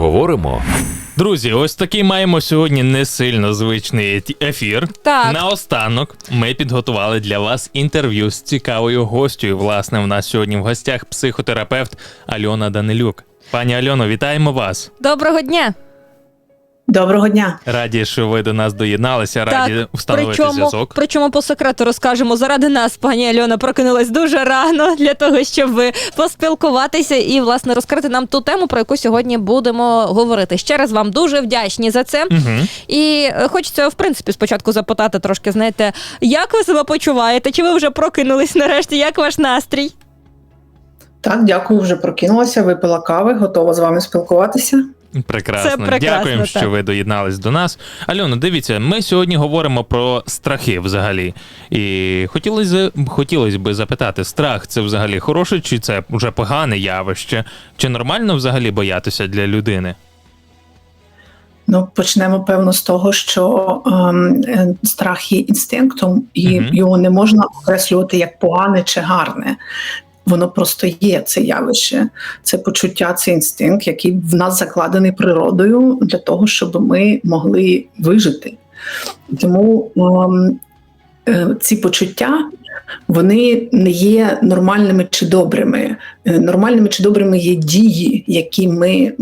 Поговоримо. Друзі, ось такий маємо сьогодні не сильно звичний ефір. Так. Наостанок ми підготували для вас інтерв'ю з цікавою гостю. Власне, в нас сьогодні в гостях психотерапевт Альона Данилюк. Пані Альоно, вітаємо вас. Доброго дня. Доброго дня. Раді, що ви до нас доєдналися, раді встановити причому, зв'язок. причому по секрету розкажемо заради нас, пані Альона прокинулась дуже рано для того, щоб поспілкуватися і власне розкрити нам ту тему, про яку сьогодні будемо говорити. Ще раз вам дуже вдячні за це. Угу. І е, хочеться, в принципі, спочатку запитати трошки, знаєте, як ви себе почуваєте? Чи ви вже прокинулись нарешті? Як ваш настрій? Так, дякую, вже прокинулася, випила кави, готова з вами спілкуватися. Прекрасно. Це прекрасно, Дякуємо, так. що ви доєднались до нас. Альона, дивіться, ми сьогодні говоримо про страхи взагалі. І хотілося, хотілося б запитати, страх це взагалі хороше, чи це вже погане явище? Чи нормально взагалі боятися для людини? Ну, почнемо певно з того, що ем, страх є інстинктом, і Мгм. його не можна окреслювати як погане чи гарне. Воно просто є це явище, це почуття, це інстинкт, який в нас закладений природою для того, щоб ми могли вижити. Тому ем, е, ці почуття вони не є нормальними чи добрими. Е, Нормальними чи добрими є дії, які ми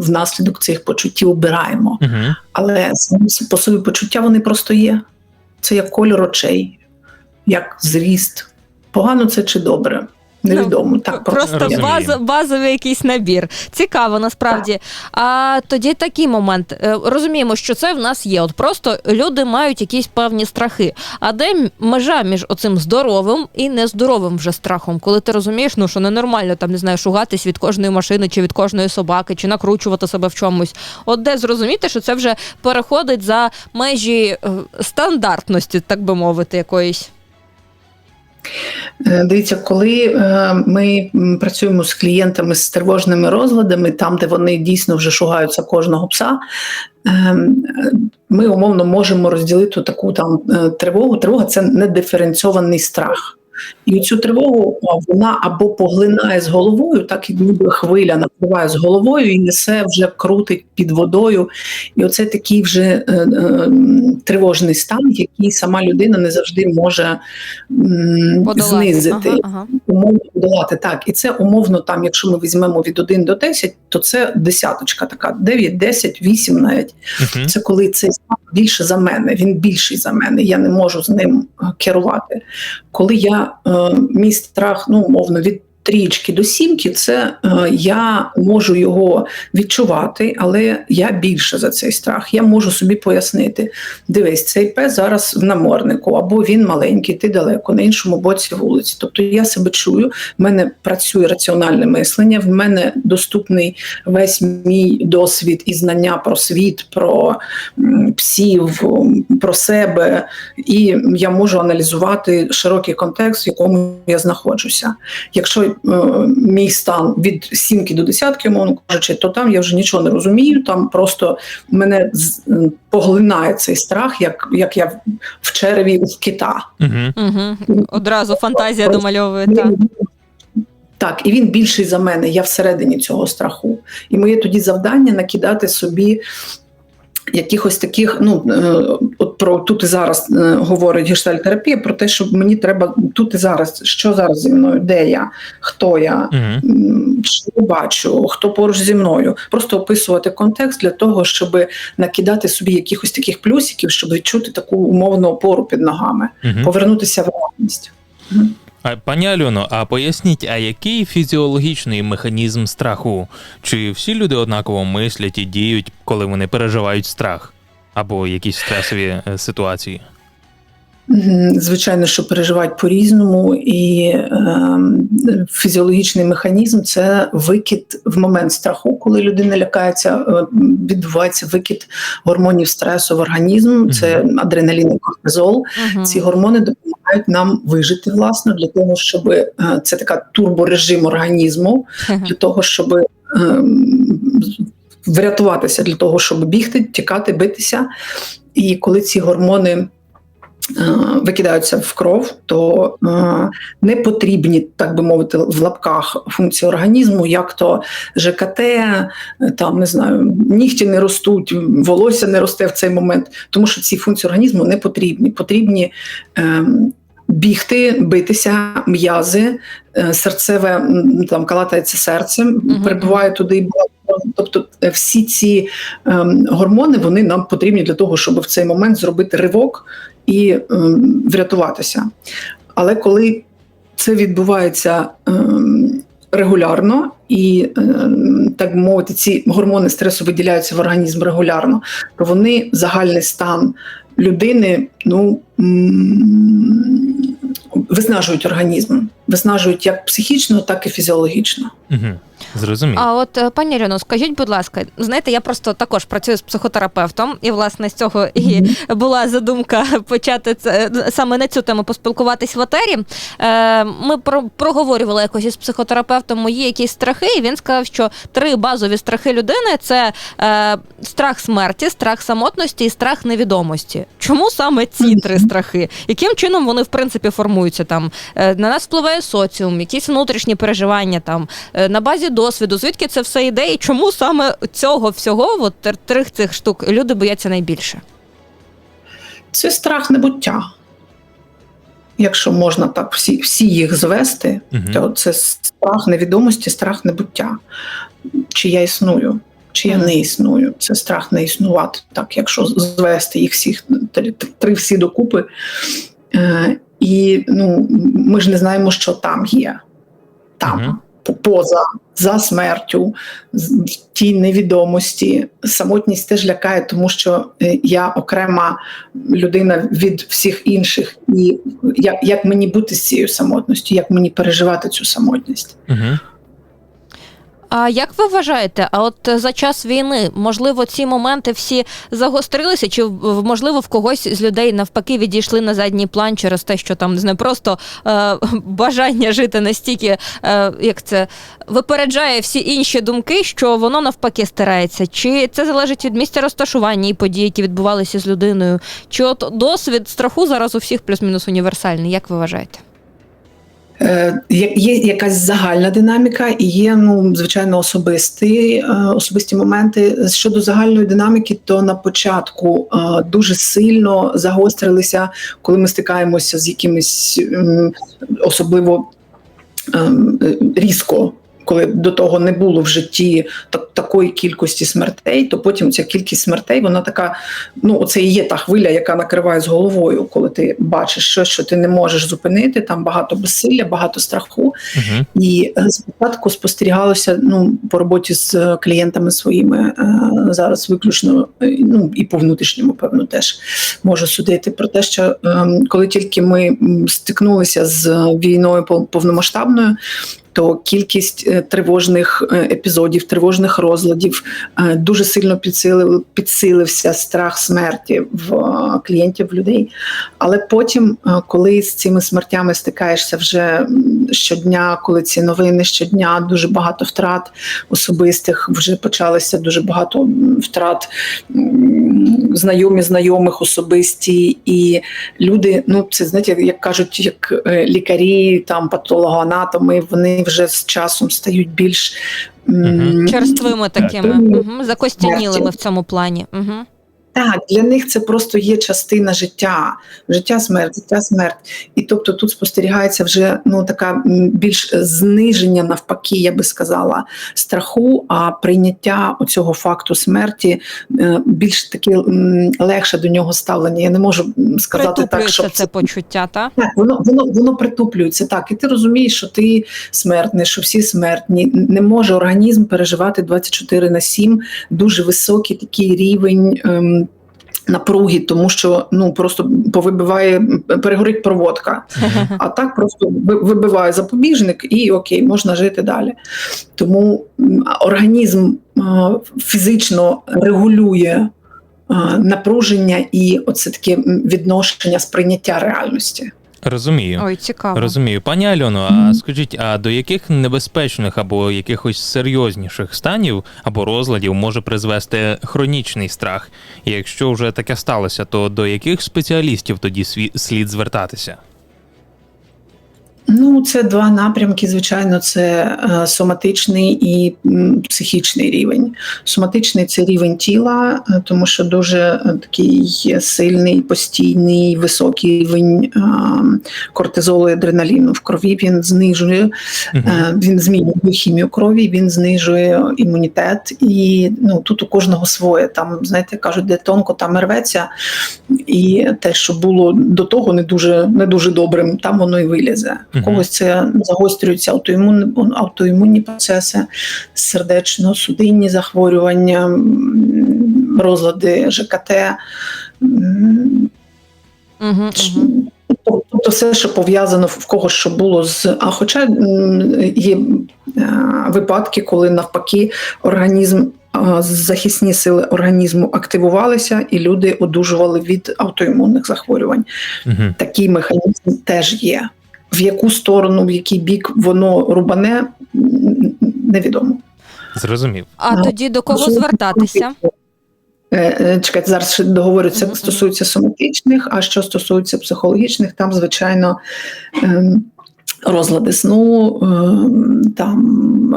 внаслідок цих почуттів обираємо. Угу. Але по собі почуття вони просто є. Це як кольор очей, як зріст. Погано це чи добре? Невідомо. так Просто Розумію. баз, базовий якийсь набір. Цікаво, насправді. А тоді такий момент. Е, Розуміємо, що це в нас є. От просто люди мають якісь певні страхи. А де межа між оцим здоровим і нездоровим вже страхом, коли ти розумієш, ну що ненормально там не знаю, шугатись від кожної машини чи від кожної собаки, чи накручувати себе в чомусь. От де зрозуміти, що це вже переходить за межі е, стандартності, так би мовити, якоїсь. Е, Дивіться, коли е, ми працюємо з клієнтами з тривожними розладами, там, де вони дійсно вже шугаються кожного пса, е, ми умовно можемо розділити таку там тривогу. Тривога це недиференційований страх. І цю тривогу вона або поглинає з головою, так і ніби хвиля накриває з головою і несе вже крутить під водою. І оце такий вже е, е, тривожний стан, який сама людина не завжди може м, Подолати. знизити Ага, ага. умовно подолати. Так, і це умовно, там, якщо ми візьмемо від 1 до 10, то це десяточка така, 9, 10, 8 навіть. Угу. Це коли цей стан більше за мене, він більший за мене, я не можу з ним е, керувати. Коли я мій страх, ну умовно, від трієчки до сімки, це е, я можу його відчувати, але я більше за цей страх. Я можу собі пояснити: дивись, цей пес зараз в наморнику, або він маленький, ти далеко, на іншому боці вулиці. Тобто я себе чую, в мене працює раціональне мислення, в мене доступний весь мій досвід і знання про світ, про псів, про себе, і я можу аналізувати широкий контекст, в якому я знаходжуся. Якщо мій стан від сімки до десятки, умовно кажучи, то там я вже нічого не розумію. Там просто мене з- м, поглинає цей страх, як, як я в- в череві у кита. Угу. Угу. Одразу фантазія домальовує. Так. Так, і він більший за мене. Я всередині цього страху. І моє тоді завдання накидати собі. Якихось таких, ну е, от про тут і зараз е, говорить гештальтерапія, про те, що мені треба тут і зараз, що зараз зі мною, де я, хто я, Угу. що бачу, хто поруч зі мною. Просто описувати контекст для того, щоб накидати собі якихось таких плюсиків, щоб відчути таку умовну опору під ногами, Угу. повернутися в реальність. Мгм. А, пані Альоно, а поясніть, а який фізіологічний механізм страху? Чи всі люди однаково мислять і діють, коли вони переживають страх або якісь стресові е, ситуації? Звичайно, що переживають по-різному, і е, фізіологічний механізм це викид в момент страху, коли людина лякається, е, відбувається викид гормонів стресу в організм, це адреналін і кортизол. Угу. Ці гормони допомагають нам вижити власне для того, щоб е, це така турборежим організму, для того, щоб е, врятуватися, для того, щоб бігти, тікати, битися. І коли ці гормони викидаються в кров, то е, не потрібні, так би мовити, в лапках функції організму, як то ЖКТ, е, там не знаю, нігті не ростуть, волосся не росте в цей момент, тому що ці функції організму не потрібні. Потрібні е, бігти, битися, м'язи, е, серцеве там калатається серцем, Мгм. перебуває туди. і Тобто е, всі ці ем, гормони вони нам потрібні для того, щоб в цей момент зробити ривок і ем, врятуватися. Але коли це відбувається ем, регулярно і, так би мовити, ці гормони стресу виділяються в організм регулярно, то вони загальний стан людини ну, виснажують організм, виснажують як психічно, так і фізіологічно. Угу. Зрозумів. А от е, пані Ірино, скажіть, будь ласка, знаєте, я просто також працюю з психотерапевтом, і власне з цього і була задумка почати це е, саме на цю тему поспілкуватись в етері. Е, Ми про, проговорювали якось із психотерапевтом мої якісь страхи, і він сказав, що три базові страхи людини це е, страх смерті, страх самотності і страх невідомості. Чому саме ці три страхи? Яким чином вони в принципі формуються там? Е, На нас впливає соціум, якісь внутрішні переживання там е, на базі досвіду. Звідки це все йде? І чому саме цього всього, от тр- трьох цих штук, люди бояться найбільше? Це страх небуття. Якщо можна так всі, всі їх звести, Мгм. то це страх невідомості, страх небуття. Чи я існую, чи я не існую. Це страх не існувати. Так, якщо звести їх всіх три, три всі докупи. Е, і ну, ми ж не знаємо, що там є. Там. Мгм. По- Поза за смертю, тій невідомості. Самотність теж лякає, тому що е, я окрема людина від всіх інших, і як, як мені бути з цією самотністю, як мені переживати цю самотність? Угу. А як ви вважаєте, а от за час війни, можливо, ці моменти всі загострилися, чи можливо в когось з людей навпаки відійшли на задній план через те, що там не просто е, бажання жити настільки, е, як це випереджає всі інші думки, що воно навпаки стирається? Чи це залежить від місця розташування і подій, які відбувалися з людиною? Чи от досвід страху зараз у всіх плюс-мінус універсальний? Як ви вважаєте? Е, є- якась загальна динаміка і є, ну, звичайно, особисті, е, особисті моменти. Щодо загальної динаміки, то на початку е, дуже сильно загострилися, коли ми стикаємося з якимись особливо ем, різко. Коли до того не було в житті так, такої кількості смертей, то потім ця кількість смертей, вона така, ну оце і є та хвиля, яка накриває з головою, коли ти бачиш щось, що ти не можеш зупинити, там багато безсилля, багато страху. Угу. І е, спочатку спостерігалося ну, по роботі з е, клієнтами своїми е, зараз виключно ну, і по внутрішньому, певно, теж можу судити про те, що е, коли тільки ми стикнулися з війною пов- повномасштабною. То кількість е, тривожних е, епізодів, тривожних розладів е, дуже сильно підсилив, підсилився страх смерті в клієнтів в людей. Але потім, коли з цими смертями стикаєшся вже щодня, коли ці новини щодня, дуже багато втрат особистих, вже почалося дуже багато втрат знайомі знайомих особисті, і люди, ну це знаєте, як кажуть, як лікарі, там патологоанатоми, вони вже з часом стають більш Черствими такими, угу, закостянілими в цьому плані. Угу. Так, для них це просто є частина життя, життя, смерть, життя, смерть. І тобто тут спостерігається вже ну така більш зниження, навпаки, я би сказала, страху, а прийняття цього факту смерті е, більш таке легше до нього ставлення. Я не можу сказати так, що це почуття, та? так, воно воно воно притуплюється так, і ти розумієш, що ти смертний, що всі смертні. Не може організм переживати 24 на 7 дуже високий такий рівень. Напруги, тому що ну просто повибиває, перегорить проводка. А так просто вибиває запобіжник, і окей, можна жити далі. Тому організм фізично регулює напруження і оце таке відношення сприйняття реальності. Розумію. Ой, цікаво. Розумію. Пані Альоно, а скажіть, а до яких небезпечних або якихось серйозніших станів або розладів може призвести хронічний страх? І якщо вже таке сталося, то до яких спеціалістів тоді сві- слід звертатися? Ну, це два напрямки. Звичайно, це е, соматичний і психічний рівень. Соматичний це рівень тіла, е, тому що дуже е, такий сильний, постійний, високий рівень кортизолу і адреналіну в крові. Він знижує, він змінює хімію крові, він знижує імунітет. І ну тут у кожного своє. Там знаєте, кажуть, де тонко, там рветься. І те, що було до того не дуже не дуже добрим, там воно і вилізе. В когось це загострюються аутоімунні, аутоімунні процеси, сердечно-судинні захворювання, розлади ЖКТ. Угу, угу. Тобто все, що пов'язано в когось, що було з. А хоча є е, випадки, коли навпаки організм. Захисні сили організму активувалися, і люди одужували від аутоімунних захворювань. Мгм. Такий механізм теж є. В яку сторону, в який бік воно рубане, невідомо. Зрозумів. А Ну, тоді до кого звертатися? Е, е, Чекайте, зараз ще договорю, це стосується соматичних, а що стосується психологічних, там, звичайно, ем, розлади сну, ем, там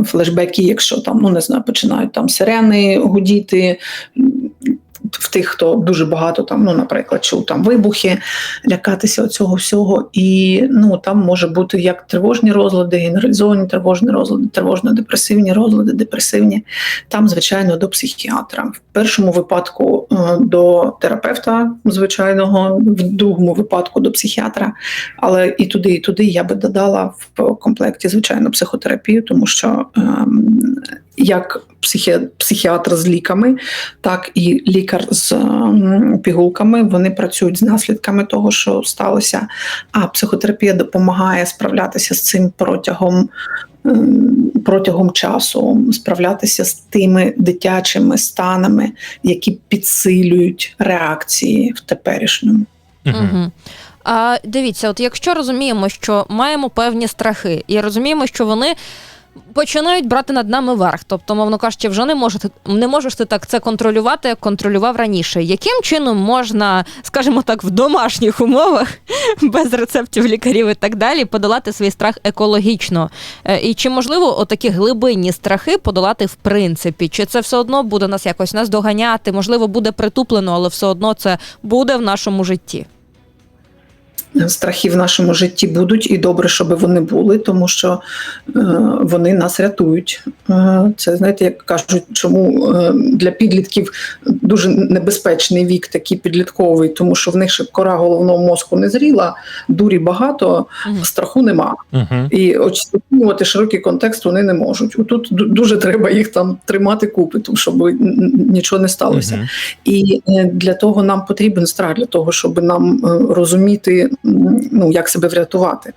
е, флешбеки, якщо там, ну не знаю, починають там сирени гудіти. В тих, хто дуже багато там, ну, наприклад, чув там вибухи, лякатися цього всього. І ну там може бути як тривожні розлади, генералізовані тривожні розлади, тривожно-депресивні розлади, депресивні там, звичайно, до психіатра. В першому випадку е, до терапевта звичайного, в другому випадку до психіатра. Але і туди, і туди я би додала в комплекті, звичайно, психотерапію, тому що ем, як психі... психіатр з ліками, так і лікар з пігулками вони працюють з наслідками того, що сталося. А психотерапія допомагає справлятися з цим протягом протягом часу справлятися з тими дитячими станами, які підсилюють реакції в теперішньому. Угу. А дивіться, от якщо розуміємо, що маємо певні страхи, і розуміємо, що вони. Починають брати над нами верх, тобто, мовно кажучи, вже не можете не можеш ти так це контролювати, як контролював раніше. Яким чином можна, скажімо так, в домашніх умовах без рецептів лікарів і так далі подолати свій страх екологічно? Е, І чи можливо отакі глибинні страхи подолати в принципі? Чи це все одно буде нас якось нас доганяти? Можливо, буде притуплено, але все одно це буде в нашому житті. Страхи в нашому житті будуть, і добре, щоб вони були, тому що е, вони нас рятують. Е, це знаєте, як кажуть, чому е, для підлітків дуже небезпечний вік, такий підлітковий, тому що в них ще кора головного мозку не зріла, дурі багато, страху нема. Мгм. І оцінювати широкий контекст вони не можуть. Тут дуже треба їх там тримати купи, тому щоб нічого не сталося. Мгм. І для того нам потрібен страх, для того, щоб нам розуміти, ну як себе врятувати.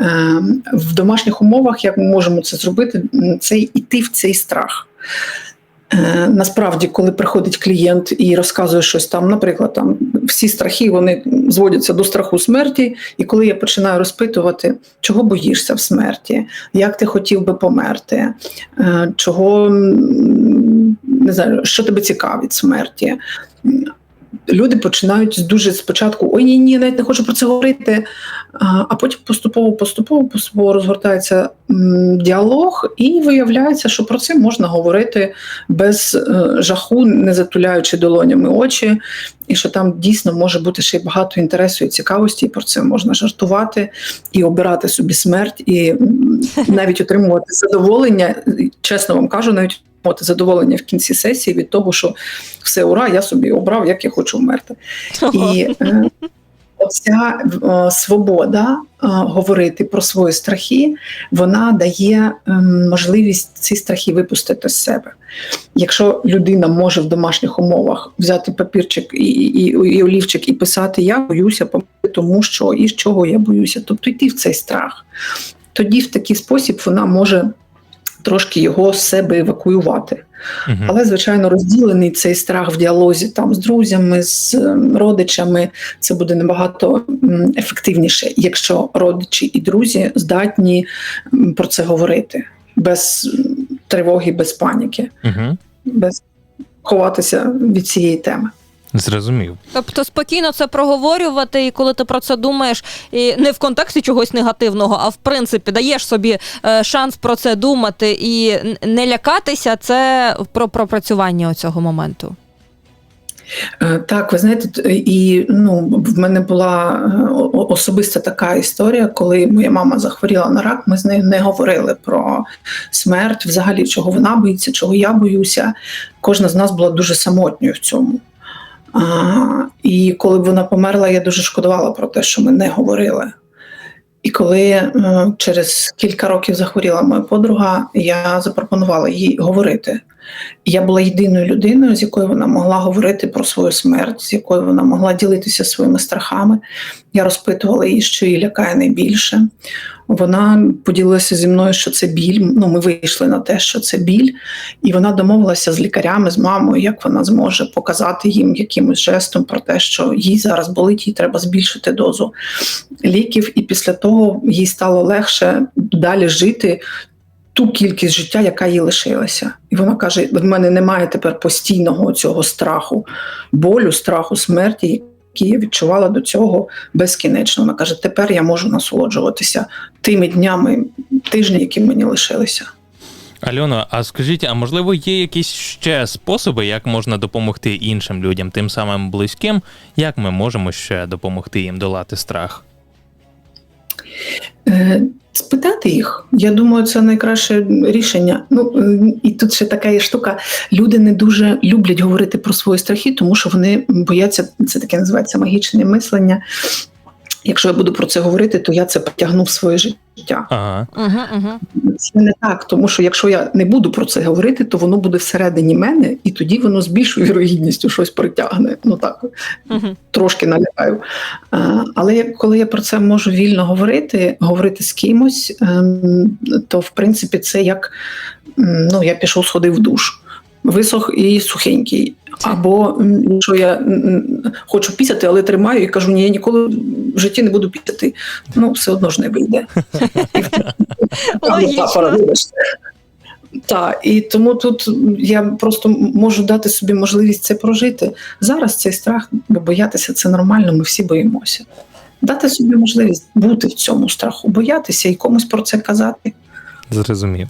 Е, В домашніх умовах, як ми можемо це зробити, це йти в цей страх. Е, Насправді, коли приходить клієнт і розказує щось там, наприклад, там всі страхи вони зводяться до страху смерті. І коли я починаю розпитувати, чого боїшся в смерті, як ти хотів би померти, е, чого не знаю, що тебе цікавить смерті. Люди починають з дуже спочатку ой, ні, ні, навіть не хочу про це говорити. А потім поступово, поступово, поступово розгортається діалог, і виявляється, що про це можна говорити без е, жаху, не затуляючи долонями очі, і що там дійсно може бути ще й багато інтересу і цікавості, і про це можна жартувати і обирати собі смерть, і навіть отримувати задоволення. Чесно вам кажу, навіть отримувати задоволення в кінці сесії від того, що все ура, я собі обрав, як я хочу вмерти. І е, оця е, свобода е, говорити про свої страхи, вона дає е, можливість ці страхи випустити з себе. Якщо людина може в домашніх умовах взяти папірчик і, і, і олівчик і писати Я боюся тому що і з чого я боюся, тобто йти в цей страх. Тоді в такий спосіб вона може трошки його з себе евакуювати. Мгм. Але, звичайно, розділений цей страх в діалозі там з друзями, з ем, родичами, це буде набагато ефективніше, якщо родичі і друзі здатні про це говорити без тривоги, без паніки, Мгм. без ховатися від цієї теми. Зрозумів. Тобто спокійно це проговорювати, і коли ти про це думаєш, і не в контексті чогось негативного, а в принципі даєш собі е, шанс про це думати і не лякатися, це про пропрацювання цього моменту. Е, Так, ви знаєте, і ну в мене була е, особиста така історія, коли моя мама захворіла на рак. Ми з нею не говорили про смерть, взагалі чого вона боїться, чого я боюся. Кожна з нас була дуже самотньою в цьому. І коли б вона померла, я дуже шкодувала про те, що ми не говорили. І коли через кілька років захворіла моя подруга, я запропонувала їй говорити. Я була єдиною людиною, з якою вона могла говорити про свою смерть, з якою вона могла ділитися своїми страхами. Я розпитувала її, що її лякає найбільше. Вона поділилася зі мною, що це біль. Ну, ми вийшли на те, що це біль, і вона домовилася з лікарями, з мамою, як вона зможе показати їм якимось жестом про те, що їй зараз болить, їй треба збільшити дозу ліків, і після того їй стало легше далі жити ту кількість життя, яка їй лишилася. І вона каже: в мене немає тепер постійного цього страху, болю, страху смерті, який я відчувала до цього безкінечно. Вона каже: тепер я можу насолоджуватися тими днями, тижні, які мені лишилися. Альоно, а скажіть, а можливо є якісь ще способи, як можна допомогти іншим людям, тим самим близьким? Як ми можемо ще допомогти їм долати страх? Спитати їх, я думаю, це найкраще рішення. Ну і тут ще така є штука. Люди не дуже люблять говорити про свої страхи, тому що вони бояться, це таке називається магічне мислення. Якщо я буду про це говорити, то я це потягну в своє життя. Ага. Це не так, тому що якщо я не буду про це говорити, то воно буде всередині мене, і тоді воно з більшою вірогідністю щось притягне. Ну так Угу. трошки налякаю. Але коли я про це можу вільно говорити, говорити з кимось, ем, то в принципі це як ну, я пішов, сходив в душ. Висох і сухенький. Або якщо я хочу пісяти, але тримаю і кажу, ні, я ніколи в житті не буду пісяти. Ну, все одно ж не вийде. Логічно. Так, і тому тут я просто можу дати собі можливість це прожити. Зараз цей страх, бо боятися це нормально, ми всі боїмося. Дати собі можливість бути в цьому страху, боятися і комусь про це казати. Зрозумів.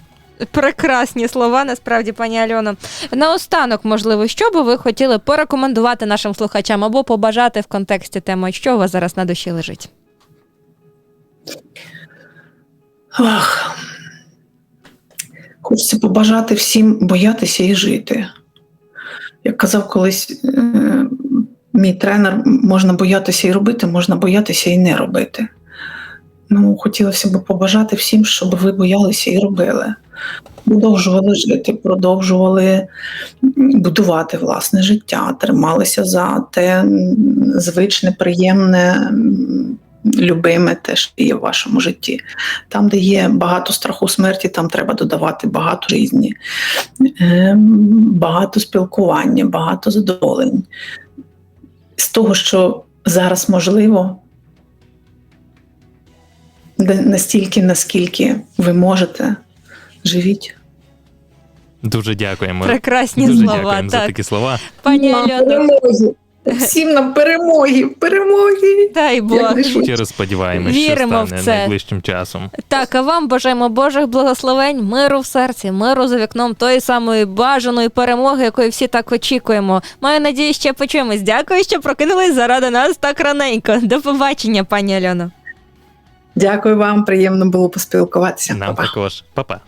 Прекрасні слова, насправді, пані Альоно. Наостанок, можливо, що би ви хотіли порекомендувати нашим слухачам або побажати в контексті теми, що у вас зараз на душі лежить? Ах. Хочеться побажати всім боятися і жити. Як казав колись е, мій тренер, можна боятися і робити, можна боятися і не робити. Ну, хотілося б побажати всім, щоб ви боялися і робили. Продовжували жити, продовжували будувати власне життя, трималися за те звичне, приємне, любиме те, що є в вашому житті. Там, де є багато страху смерті, там треба додавати багато різні, ем, багато спілкування, багато задоволень. З того, що зараз можливо, настільки, наскільки ви можете, живіть. Дуже дякуємо. Прекрасні Дуже слова. дякуємо за такі слова. пані Альоно! Всім нам перемоги! Перемоги! дай Бог. Щиро сподіваємось, Віримо що в це. найближчим часом. Так, а вам бажаємо Божих благословень, миру в серці, миру за вікном тої самої бажаної перемоги, якої всі так очікуємо. Маю надію, ще почуємось. Дякую, що прокинулись заради нас так раненько. До побачення, пані Альоно. Дякую вам, приємно було поспілкуватися. Нам Па-па. також. Па-па.